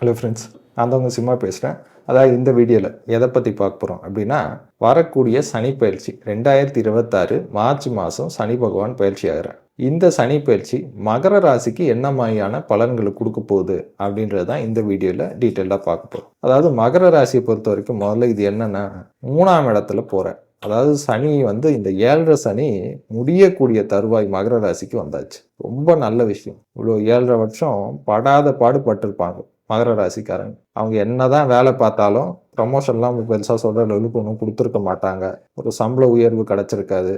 Hello friends நான் தான் உங்கள் சிம்மா பேசுகிறேன் அதாவது இந்த வீடியோவில் எதை பற்றி பார்க்க போகிறோம் அப்படின்னா வரக்கூடிய சனி பயிற்சி ரெண்டாயிரத்தி இருபத்தாறு மார்ச் மாதம் சனி பகவான் பயிற்சி ஆகிறார் இந்த சனி பயிற்சி மகர ராசிக்கு என்ன மாதிரியான பலன்களை கொடுக்க போகுது அப்படின்றது தான் இந்த வீடியோவில் டீட்டெயிலாக பார்க்க போகிறோம் அதாவது மகர ராசியை பொறுத்த வரைக்கும் முதல்ல இது என்னென்னா மூணாம் இடத்துல போகிறேன் அதாவது சனி வந்து இந்த ஏழரை சனி முடியக்கூடிய தருவாய் மகர ராசிக்கு வந்தாச்சு. ரொம்ப நல்ல விஷயம். இவ்வளோ ஏழரை வருஷம் படாத பாடு பட்டிருப்பாங்க மகர ராசிக்காரங்க. அவங்க என்னதான் வேலை பார்த்தாலும் ப்ரமோஷன்லாம் பெருசாக சொல்கிற லெவலுக்கு ஒன்றும் கொடுத்துருக்க மாட்டாங்க. ஒரு சம்பள உயர்வு கிடச்சிருக்காது.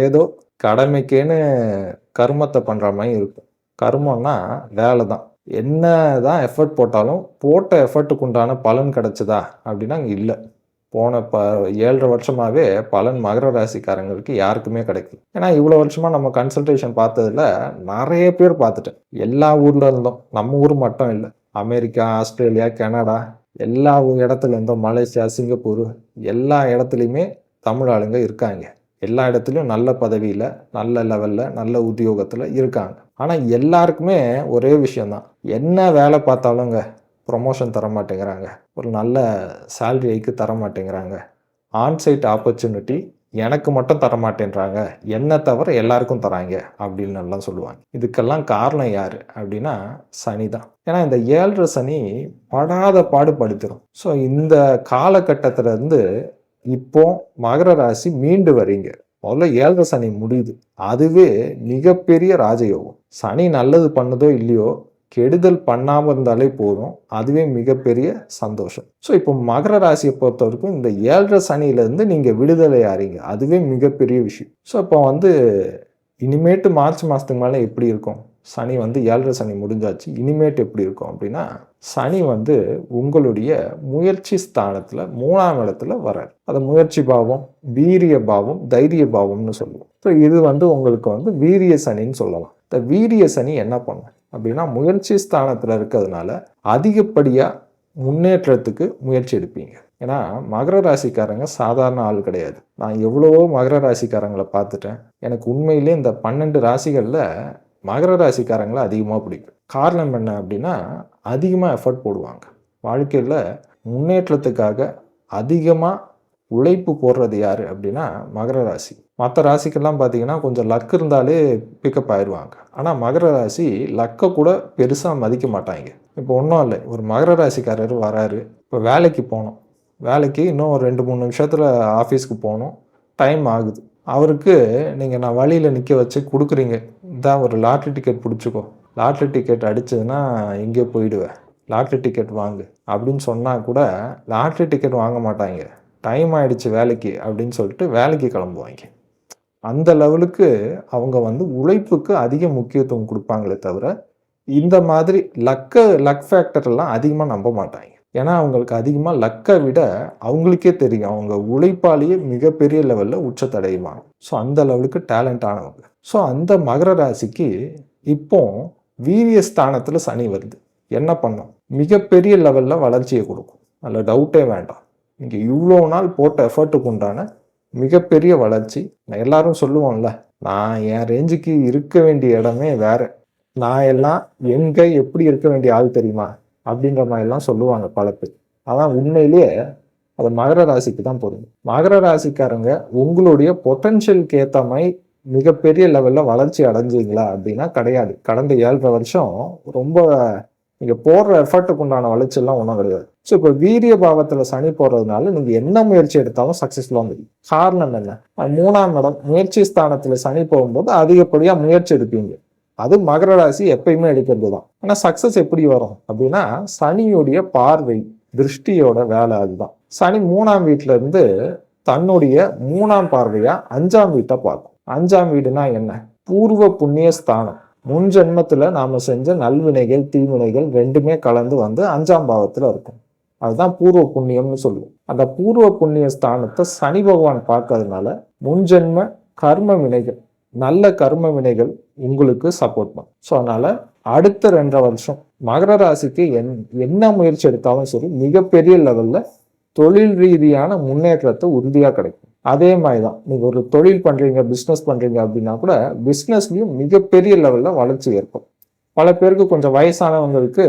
ஏதோ கடமைக்கேன்னு கர்மத்தை பண்ணுற மாதிரி இருக்கும். கர்மம்னா வேலை தான். என்ன தான் எஃபர்ட் போட்டாலும் போட்ட எஃபர்ட்டுக்கு உண்டான பலன் கிடைச்சதா அப்படின்னா அங்கே இல்லை. போன ப ஏழரை வருஷமாகவே பலன் மகர ராசிக்காரங்களுக்கு யாருக்குமே கிடைக்கல. ஏன்னா இவ்வளோ வருஷமாக நம்ம கன்சல்டேஷன் பார்த்ததுல நிறைய பேர் பார்த்துட்டேன். எல்லா ஊரில் இருந்தோம். நம்ம ஊர் மட்டும் இல்லை. அமெரிக்கா ஆஸ்திரேலியா கனடா எல்லா இடத்துல இருந்தோம் மலேசியா சிங்கப்பூர் எல்லா இடத்துலையுமே தமிழ் ஆளுங்க இருக்காங்க. எல்லா இடத்துலையும் நல்ல பதவியில் நல்ல லெவலில் நல்ல உத்தியோகத்தில் இருக்காங்க. ஆனால் எல்லாருக்குமே ஒரே விஷயந்தான் என்ன வேலை பார்த்தாலுங்க ப்ரொமோஷன் தர மாட்டேங்கிறாங்க. ஒரு நல்ல சேல்ரி ஹைக்கு தர மாட்டேங்கிறாங்க. ஆன்சைட் ஆப்பர்ச்சுனிட்டி எனக்கு மட்டும் தர மாட்டேன்றாங்க என்ன தவிர எல்லாருக்கும் தராங்க அப்படின்னு எல்லாம் சொல்லுவாங்க. இதுக்கெல்லாம் காரணம் யார் அப்படின்னா சனி தான் ஏன்னா இந்த ஏழரை சனி படாத பாடுபடுத்திடும் ஸோ இந்த காலகட்டத்தில் இருந்து இப்போ மகர ராசி மீண்டு வரீங்க. முதல்ல ஏழரை சனி முடியுது. அதுவே மிகப்பெரிய ராஜயோகம். சனி நல்லது பண்ணதோ இல்லையோ கெடுதல் பண்ணாமல் இருந்தாலே போதும். அதுவே மிகப்பெரிய சந்தோஷம். ஸோ இப்போ மகர ராசியை பொறுத்த வரைக்கும் இந்த ஏழரை சனியிலேருந்து நீங்கள் விடுதலை ஆறீங்க. அதுவே மிகப்பெரிய விஷயம். ஸோ இப்போ வந்து இனிமேட்டு மார்ச் மாதத்துக்கு மேலே எப்படி இருக்கும்? சனி வந்து ஏழரை சனி முடிஞ்சாச்சு. இனிமேட்டு எப்படி இருக்கும் அப்படின்னா சனி வந்து உங்களுடைய முயற்சி ஸ்தானத்தில் மூணாம் இடத்துல வரார். அது முயற்சி பாவம் வீரிய பாவம் தைரிய பாவம்னு சொல்லுவோம். ஸோ இது வந்து உங்களுக்கு வந்து வீரிய சனின்னு சொல்லலாம். இந்த வீரிய சனி என்ன பண்ணும்? அப்படின்னா முயற்சி ஸ்தானத்தில் இருக்கிறதுனால அதிகப்படியாக முன்னேற்றத்துக்கு முயற்சி எடுப்பீங்க. ஏன்னா மகர ராசிக்காரங்க சாதாரண ஆள் கிடையாது. நான் எவ்வளவோ மகர ராசிக்காரங்களை பார்த்துட்டேன். எனக்கு உண்மையிலே இந்த பன்னெண்டு ராசிகளில் மகர ராசிக்காரங்களை அதிகமாக பிடிக்கும். காரணம் என்ன அப்படின்னா அதிகமாக எஃபர்ட் போடுவாங்க. வாழ்க்கையில் முன்னேற்றத்துக்காக அதிகமாக உழைப்பு போடுறது யார் அப்படின்னா மகர ராசி. மற்ற ராசிக்கெல்லாம் பார்த்தீங்கன்னா கொஞ்சம் லக் இருந்தாலே பிக்கப் ஆயிடுவாங்க. ஆனால் மகர ராசி லக்கை கூட பெருசாக மதிக்க மாட்டாங்க. இப்போ ஒன்றும் இல்லை. ஒரு மகர ராசிக்காரர் வராரு. இப்போ வேலைக்கு போகணும். வேலைக்கு இன்னும் ஒரு ரெண்டு மூணு நிமிஷத்தில் ஆஃபீஸ்க்கு போகணும். டைம் ஆகுது. அவருக்கு நீங்கள் நான் வழியில் நிற்க வச்சு கொடுக்குறீங்க. இதான் ஒரு லாட்ரி டிக்கெட் பிடிச்சிக்கோ. லாட்ரி டிக்கெட் அடிச்சதுன்னா இங்கே போயிடுவேன். லாட்ரி டிக்கெட் வாங்கு. அப்படின்னு சொன்னால் கூட லாட்ரி டிக்கெட் வாங்க மாட்டாங்க. டைம் ஆகிடுச்சு வேலைக்கு அப்படின்னு சொல்லிட்டு வேலைக்கு கிளம்புவாங்க. அந்த லெவலுக்கு அவங்க வந்து உழைப்புக்கு அதிக முக்கியத்துவம் கொடுப்பாங்களே தவிர இந்த மாதிரி லக்க லக் ஃபேக்டர் எல்லாம் அதிகமாக நம்ப மாட்டாங்க. ஏன்னா அவங்களுக்கு அதிகமாக லக்கை விட அவங்களுக்கே தெரியும். அவங்க உழைப்பாலேயே மிகப்பெரிய லெவலில் உச்சத்தடைவாங்க ஸோ அந்த லெவலுக்கு டேலண்ட் ஆனவங்க. ஸோ அந்த மகர ராசிக்கு இப்போ வீரிய ஸ்தானத்தில் சனி வருது. என்ன பண்ணும்? மிகப்பெரிய லெவலில் வளர்ச்சியை கொடுக்கும். அதில் டவுட்டே வேண்டாம். நீங்கள் இவ்வளோ நாள் போட்ட எஃபர்ட்டுக்கு உண்டான மிகப்பெரிய வளர்ச்சி. நான் எல்லாரும் சொல்லுவோம்ல நான் என் ரேஞ்சுக்கு இருக்க வேண்டிய இடமே வேற. நான் எல்லாம் எங்கே எப்படி இருக்க வேண்டிய ஆள் தெரியுமா? அப்படின்ற மாதிரிலாம் சொல்லுவாங்க பல பேர். அதான் உண்மையிலேயே அது மகர ராசிக்கு தான் பொருந்தும். மகர ராசிக்காரங்க உங்களுடைய பொட்டன்ஷியலுக்கு ஏற்ற மாதிரி மிகப்பெரிய லெவலில் வளர்ச்சி அடைஞ்சிங்களா அப்படின்னா கிடையாது. கடந்த ஏழரை வருஷம் ரொம்ப நீங்கள் போடுற எஃபர்ட்டுக்கு உண்டான வளர்ச்சியெல்லாம் ஒன்றும் கிடையாது. ஸோ இப்போ வீரிய பாவத்தில் சனி போடுறதுனால நீங்கள் என்ன முயற்சி எடுத்தாலும் சக்ஸஸ்ஃபுல்லாக வந்து காரணம் என்ன? மூணாம் இடம் முயற்சி ஸ்தானத்தில் சனி போகும்போது அதிகப்படியாக முயற்சி எடுப்பீங்க. அது மகர ராசி எப்பயுமே எடுக்கிறது தான் ஆனால் சக்ஸஸ் எப்படி வரும்? அப்படின்னா சனியுடைய பார்வை திருஷ்டியோட வேலை அதுதான். சனி மூணாம் வீட்டுல இருந்து தன்னுடைய மூணாம் பார்வையா அஞ்சாம் வீட்டை பார்க்கும். அஞ்சாம் வீடுனா என்ன? பூர்வ புண்ணிய ஸ்தானம். முன் ஜென்மத்தில் நாம் செஞ்ச நல்வினைகள் தீவினைகள் ரெண்டுமே கலந்து வந்து அஞ்சாம் பாவத்தில் இருக்கும். அதுதான் பூர்வ புண்ணியம்னு சொல்லுவோம். அந்த பூர்வ புண்ணிய ஸ்தானத்தை சனி பகவான் பார்க்கறதுனால முன்ஜென்ம கர்ம வினைகள் நல்ல கர்ம வினைகள் உங்களுக்கு சப்போர்ட் பண்ணும். ஸோ அதனால அடுத்த ரெண்டரை வருஷம் மகர ராசிக்கு என் என்ன முயற்சி எடுத்தாலும் சரி மிகப்பெரிய லெவலில் தொழில் ரீதியான முன்னேற்றத்தை உறுதியாக கிடைக்கும். அதே மாதிரி தான் நீங்கள் ஒரு தொழில் பண்ணுறீங்க பிஸ்னஸ் பண்ணுறீங்க அப்படின்னா கூட பிஸ்னஸ்லையும் மிகப்பெரிய லெவலில் வளர்ச்சி ஏற்படும். பல பேருக்கு கொஞ்சம் வயசானவங்களுக்கு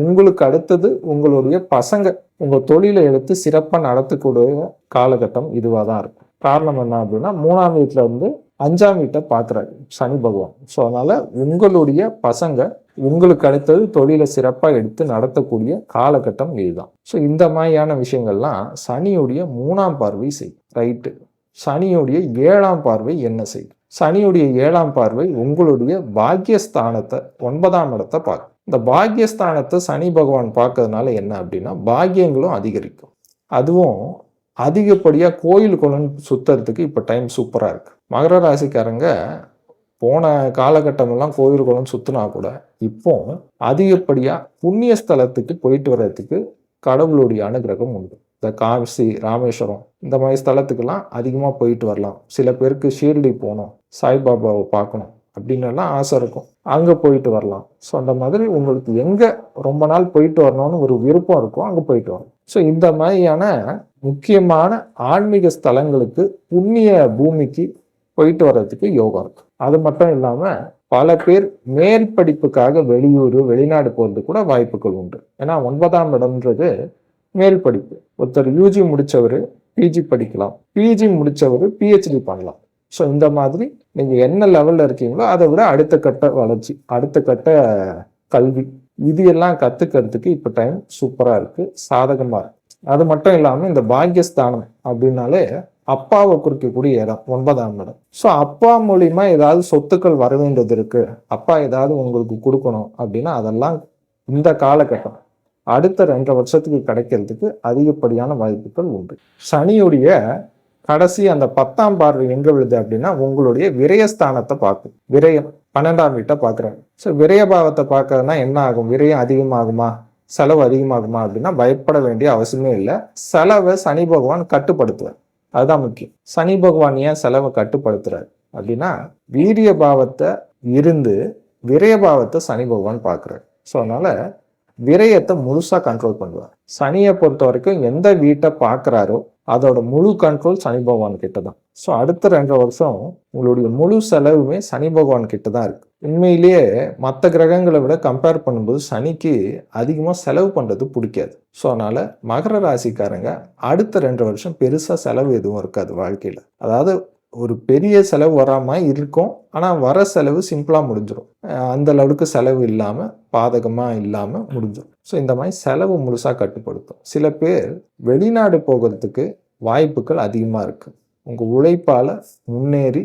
உங்களுக்கு அடுத்தது உங்களுடைய பசங்க உங்கள் தொழிலை எடுத்து சிறப்பாக நடத்தக்கூடிய காலகட்டம் இதுவாக தான் இருக்கும். காரணம் என்ன அப்படின்னா மூணாம் வீட்டில் வந்து அஞ்சாம் வீட்டை பார்க்குறாரு சனி பகவான். ஸோ அதனால் உங்களுடைய பசங்க உங்களுக்கு அடுத்தது தொழிலை சிறப்பாக எடுத்து நடத்தக்கூடிய காலகட்டம் இதுதான். ஸோ இந்த மாதிரியான விஷயங்கள்லாம் சனியுடைய மூணாம் பார்வை செய்யும். ரைட்டு சனியுடைய ஏழாம் பார்வை என்ன செய்யும்? சனியுடைய ஏழாம் பார்வை உங்களுடைய பாக்கியஸ்தானத்தை ஒன்பதாம் இடத்தை பார்க்கும். இந்த பாக்கியஸ்தானத்தை சனி பகவான் பார்க்கறதுனால என்ன அப்படின்னா பாக்கியங்களும் அதிகரிக்கும். அதுவும் அதிகப்படியாக கோயில் குளம் சுத்துறதுக்கு இப்போ டைம் சூப்பராக இருக்குது மகர ராசிக்காரங்க போன காலகட்டமெல்லாம் கோயில் குளம் சுற்றினா கூட இப்போ அதிகப்படியாக புண்ணிய ஸ்தலத்துக்கு போயிட்டு வர்றதுக்கு கடவுளுடைய அனுகிரகம் உண்டு. இந்த காசி ராமேஸ்வரம் இந்த மாதிரி ஸ்தலத்துக்கெல்லாம் அதிகமாக போயிட்டு வரலாம். சில பேருக்கு ஷீர்டி போகணும் சாய்பாபாவை பார்க்கணும் அப்படின்னு எல்லாம் ஆசை இருக்கும். அங்கே போயிட்டு வரலாம். ஸோ அந்த மாதிரி உங்களுக்கு எங்கே ரொம்ப நாள் போயிட்டு வரணும்னு ஒரு விருப்பம் இருக்கும் அங்கே போயிட்டு வரணும் ஸோ இந்த மாதிரியான முக்கியமான ஆன்மீக ஸ்தலங்களுக்கு புண்ணிய பூமிக்கு போயிட்டு வர்றதுக்கு யோகா இருக்கு. அது மட்டும் இல்லாமல் பல பேர் மேல் படிப்புக்காக வெளியூர் வெளிநாடு போகிறது கூட வாய்ப்புகள் உண்டு. ஏன்னா ஒன்பதாம் இடம்ன்றது மேல் படிப்பு ஒருத்தர் யூஜி முடித்தவர் பிஜி படிக்கலாம். பிஜி முடித்தவர் பிஹெச்டி பண்ணலாம். ஸோ இந்த மாதிரி நீங்கள் என்ன லெவலில் இருக்கீங்களோ அதை விட அடுத்த கட்ட வளர்ச்சி அடுத்த கட்ட கல்வி இது எல்லாம் கற்றுக்கிறதுக்கு இப்போ டைம் சூப்பராக இருக்குது சாதகமாக இருக்குது அது மட்டும் இல்லாமல் இந்த பாக்கியஸ்தானம் அப்படின்னாலே அப்பாவை குறிக்கக்கூடிய இடம் ஒன்பதாம் இடம். ஸோ அப்பா மூலியமா ஏதாவது சொத்துக்கள் வர வேண்டியது இருக்கு. அப்பா ஏதாவது உங்களுக்கு கொடுக்கணும் அப்படின்னா அதெல்லாம் இந்த காலகட்டம். அடுத்த ரெண்டு வருஷத்துக்கு கிடைக்கிறதுக்கு அதிகப்படியான வாய்ப்புகள் உண்டு. சனியுடைய கடைசி அந்த பத்தாம் பார்வை எங்க விழுது அப்படின்னா உங்களுடைய விரயஸ்தானத்தை பார்க்கும். விரயம் பன்னெண்டாம் வீட்டை பார்க்குறாங்க ஸோ விரயபாவத்தை பார்க்கறதுனா என்ன ஆகும்? விரயம் அதிகமாகுமா? செலவு அதிகமாகுமா அப்படின்னா பயப்பட வேண்டிய அவசியமே இல்லை. செலவை சனி பகவான் கட்டுப்படுத்துவார். அதுதான் முக்கியம். சனி பகவான் ஏன் செலவை கட்டுப்படுத்துறாரு அப்படின்னா வீரிய பாவத்தை இருந்து விரயபாவத்தை சனி பகவான் பார்க்குறாரு. ஸோ அதனால விரயத்தை முழுசாக கண்ட்ரோல் பண்ணுவார். சனியை பொறுத்த வரைக்கும் எந்த வீட்டை பார்க்குறாரோ அதோட முழு கண்ட்ரோல் சனி பகவான் கிட்ட தான் ஸோ அடுத்த ரெண்டு வருஷம் உங்களுடைய முழு செலவுமே சனி பகவான் கிட்ட தான் இருக்கு. உண்மையிலேயே மற்ற கிரகங்களை விட கம்பேர் பண்ணும்போது சனிக்கு அதிகமாக செலவு பண்ணுறது பிடிக்காது. ஸோ அதனால் மகர ராசிக்காரங்க அடுத்த ரெண்டு வருஷம் பெருசாக செலவு எதுவும் இருக்காது வாழ்க்கையில். அதாவது ஒரு பெரிய செலவு வராமல் இருக்கும். ஆனால் வர செலவு சிம்பிளாக முடிஞ்சிடும் அந்த அளவுக்கு செலவு இல்லாமல் பாதகமாக இல்லாமல் முடிஞ்சிடும் ஸோ இந்த மாதிரி செலவு முழுசாக கட்டுப்படுத்தும். சில பேர் வெளிநாடு போகிறதுக்கு வாய்ப்புகள் அதிகமாக இருக்குது உங்கள் உழைப்பால் முன்னேறி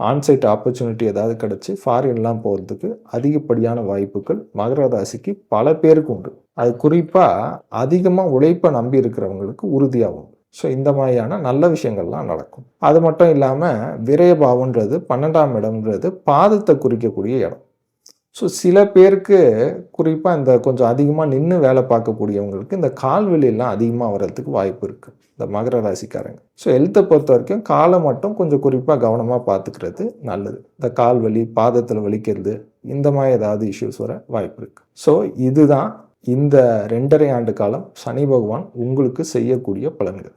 ஆன்சைட் ஆப்பர்ச்சுனிட்டி ஏதாவது கிடச்சி ஃபாரின்லாம் போகிறதுக்கு அதிகப்படியான வாய்ப்புகள் மகர ராசிக்கு பல பேருக்கு உண்டு. அது குறிப்பாக அதிகமாக உழைப்பை நம்பி இருக்கிறவங்களுக்கு உறுதியாகும். ஸோ இந்த மாதிரியான நல்ல விஷயங்கள்லாம் நடக்கும். அது மட்டும் இல்லாமல் விரயபாவன்றது பன்னெண்டாம் இடம்ன்றது பாதத்தை குறிக்கக்கூடிய இடம். ஸோ சில பேருக்கு குறிப்பாக இந்த கொஞ்சம் அதிகமாக நின்று வேலை பார்க்கக்கூடியவங்களுக்கு இந்த கால்வெளியெல்லாம் அதிகமாக வர்றதுக்கு வாய்ப்பு இருக்குது இந்த மகர ராசிக்காரங்க. ஸோ ஹெல்த்தை பொறுத்த வரைக்கும் காலை மட்டும் கொஞ்சம் குறிப்பாக கவனமாக பார்த்துக்கிறது நல்லது. இந்த கால் வலி பாதத்தில் வலிக்கிறது இந்த மாதிரி ஏதாவது இஷ்யூஸ் வர வாய்ப்பு இருக்குது ஸோ இதுதான் இந்த ரெண்டரை ஆண்டு காலம் சனி பகவான் உங்களுக்கு செய்யக்கூடிய பலன்கள்.